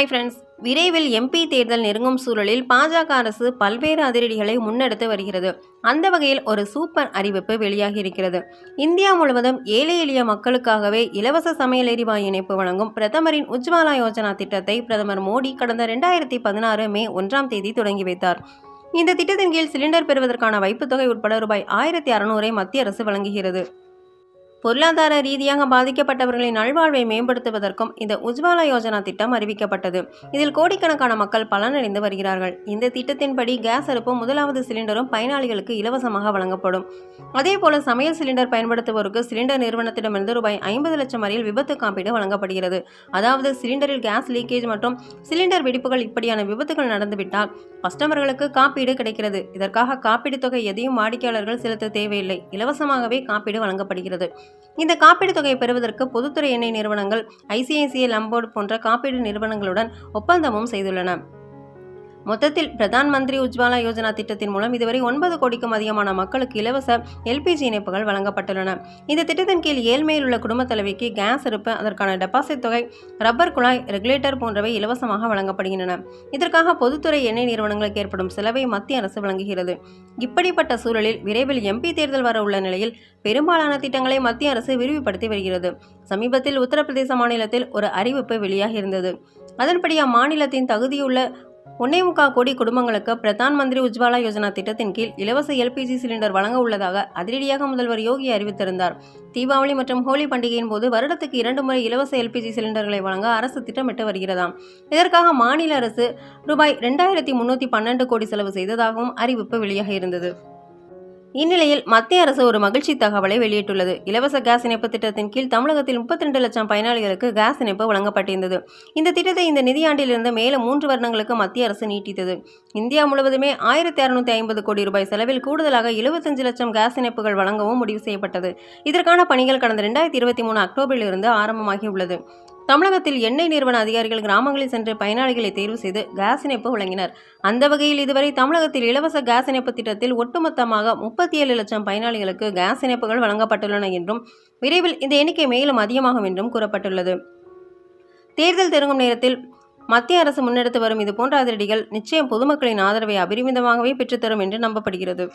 Hi friends விரைவில் MP தேர்தல் நெருங்கும் சூழலில் பாஜக அரசு பல்வேறு அதிரடிகளை முன்னெடுத்து வருகிறது. அந்த வகையில் ஒரு சூப்பர் அறிவிப்பு வெளியாகி இருக்கிறது இந்தியா முழுவதும் ஏழை எளிய மக்களுக்காகவே இலவச சமையல் எரிவாயு இணைப்பு வழங்கும் பிரதமரின் உஜ்வாலா யோஜனா திட்டத்தை பிரதமர் மோடி கடந்த ரெண்டாயிரத்தி பதினாறு மே ஒன்றாம் தேதி தொடங்கி வைத்தார். இந்த திட்டத்தின் கீழ் சிலிண்டர் பெறுவதற்கான வைப்புத் தொகை உட்பட ரூபாய் ஆயிரத்தி அறுநூறை மத்திய அரசு வழங்குகிறது. பொருளாதார ரீதியாக பாதிக்கப்பட்டவர்களின் நல்வாழ்வை மேம்படுத்துவதற்கும் இந்த உஜ்வாலா யோஜனா திட்டம் அறிவிக்கப்பட்டது. இதில் கோடிக்கணக்கான மக்கள் பலனடைந்து வருகிறார்கள். இந்த திட்டத்தின்படி கேஸ் அடுப்பும் முதலாவது சிலிண்டரும் பயனாளிகளுக்கு இலவசமாக வழங்கப்படும். அதேபோல சமையல் சிலிண்டர் பயன்படுத்துவோருக்கு சிலிண்டர் நிறுவனத்திடமிருந்து ரூபாய் ஐம்பது லட்சம் வரையில் விபத்து காப்பீடு வழங்கப்படுகிறது. அதாவது சிலிண்டரில் கேஸ் லீக்கேஜ் மற்றும் சிலிண்டர் வெடிப்புகள் இப்படியான விபத்துகள் நடந்துவிட்டால் கஸ்டமர்களுக்கு காப்பீடு கிடைக்கிறது. இதற்காக காப்பீடு தொகை எதையும் வாடிக்கையாளர்கள் செலுத்த தேவையில்லை. இலவசமாகவே காப்பீடு வழங்கப்படுகிறது. இந்த காப்பீடு தொகையை பெறுவதற்கு பொதுத்துறை எண்ணெய் நிறுவனங்கள் ஐசிஐசிஐ லம்போர்டு போன்ற காப்பீடு நிறுவனங்களுடன் ஒப்பந்தமும் செய்துள்ளன. மொத்தத்தில் பிரதான் மந்திரி உஜ்வாலா யோஜனா திட்டத்தின் மூலம் இதுவரை ஒன்பது கோடிக்கும் அதிகமான மக்களுக்கு இலவச எல்பிஜி இணைப்புகள் வழங்கப்பட்டுள்ளன. இந்த திட்டத்தின் கீழ் ஏழ்மையில் உள்ள குடும்ப தலைவிக்கு கேஸ் இருப்பு அதற்கான டெபாசிட் தொகை ரப்பர் குழாய் ரெகுலேட்டர் போன்றவை இலவசமாக வழங்கப்படுகின்றன. இதற்காக பொதுத்துறை எண்ணெய் நிறுவனங்களுக்கு ஏற்படும் செலவை மத்திய அரசு வழங்குகிறது. இப்படிப்பட்ட சூழலில் விரைவில் எம்பி தேர்தல் வர உள்ள நிலையில் பெரும்பாலான திட்டங்களை மத்திய அரசு விரிவுபடுத்தி வருகிறது. சமீபத்தில் உத்தரப்பிரதேச மாநிலத்தில் ஒரு அறிவிப்பு வெளியாகியிருந்தது. அதன்படி அம்மாநிலத்தின் தகுதியுள்ள ஒன்னே முக்கால் கோடி குடும்பங்களுக்கு பிரதான் மந்திரி உஜ்வாலா யோஜனா திட்டத்தின் கீழ் இலவச எல்பிஜி சிலிண்டர் வழங்க உள்ளதாக அதிரடியாக முதல்வர் யோகி அறிவித்திருந்தார். தீபாவளி மற்றும் ஹோலி பண்டிகையின் போது வருடத்துக்கு இரண்டு முறை இலவச எல்பிஜி சிலிண்டர்களை வழங்க அரசு திட்டமிட்டு வருகிறதாம். இதற்காக மாநில அரசு ரூபாய் ரெண்டாயிரத்தி முன்னூற்றி பன்னெண்டு கோடி செலவு செய்ததாகவும் அறிவிப்பு வெளியாக இருந்தது. இந்நிலையில் மத்திய அரசு ஒரு மகிழ்ச்சி தகவலை வெளியிட்டுள்ளது. இலவச கேஸ் இணைப்பு திட்டத்தின் கீழ் தமிழகத்தில் முப்பத்தி ரெண்டு லட்சம் பயனாளிகளுக்கு கேஸ் இணைப்பு வழங்கப்பட்டிருந்தது. இந்த திட்டத்தை இந்த நிதியாண்டிலிருந்து மேலும் மூன்று வருடங்களுக்கு மத்திய அரசு நீட்டித்தது. இந்தியா முழுவதுமே ஆயிரத்தி அறுநூத்தி ஐம்பது கோடி ரூபாய் செலவில் கூடுதலாக எழுபத்தஞ்சு லட்சம் கேஸ் இணைப்புகள் வழங்கவும் முடிவு செய்யப்பட்டது. இதற்கான பணிகள் கடந்த ரெண்டாயிரத்தி இருபத்தி மூணு அக்டோபரில் இருந்து ஆரம்பமாகியுள்ளது. தமிழகத்தில் எண்ணெய் நிறுவன அதிகாரிகள் கிராமங்களில் சென்று பயனாளிகளை தேர்வு செய்து கேஸ் இணைப்பு வழங்கினர். அந்த வகையில் இதுவரை தமிழகத்தில் இலவச கேஸ் இணைப்பு திட்டத்தில் ஒட்டுமொத்தமாக முப்பத்தி ஏழு லட்சம் பயனாளிகளுக்கு கேஸ் இணைப்புகள் வழங்கப்பட்டுள்ளன என்றும் விரைவில் இந்த எண்ணிக்கை மேலும் அதிகமாகும் என்றும் கூறப்பட்டுள்ளது. தேர்தல் நெருங்கும் நேரத்தில் மத்திய அரசு முன்னெடுத்து வரும் இதுபோன்ற அதிரடிகள் நிச்சயம் பொதுமக்களின் ஆதரவை அபரிமிதமாகவே பெற்றுத்தரும் என்று நம்பப்படுகிறது.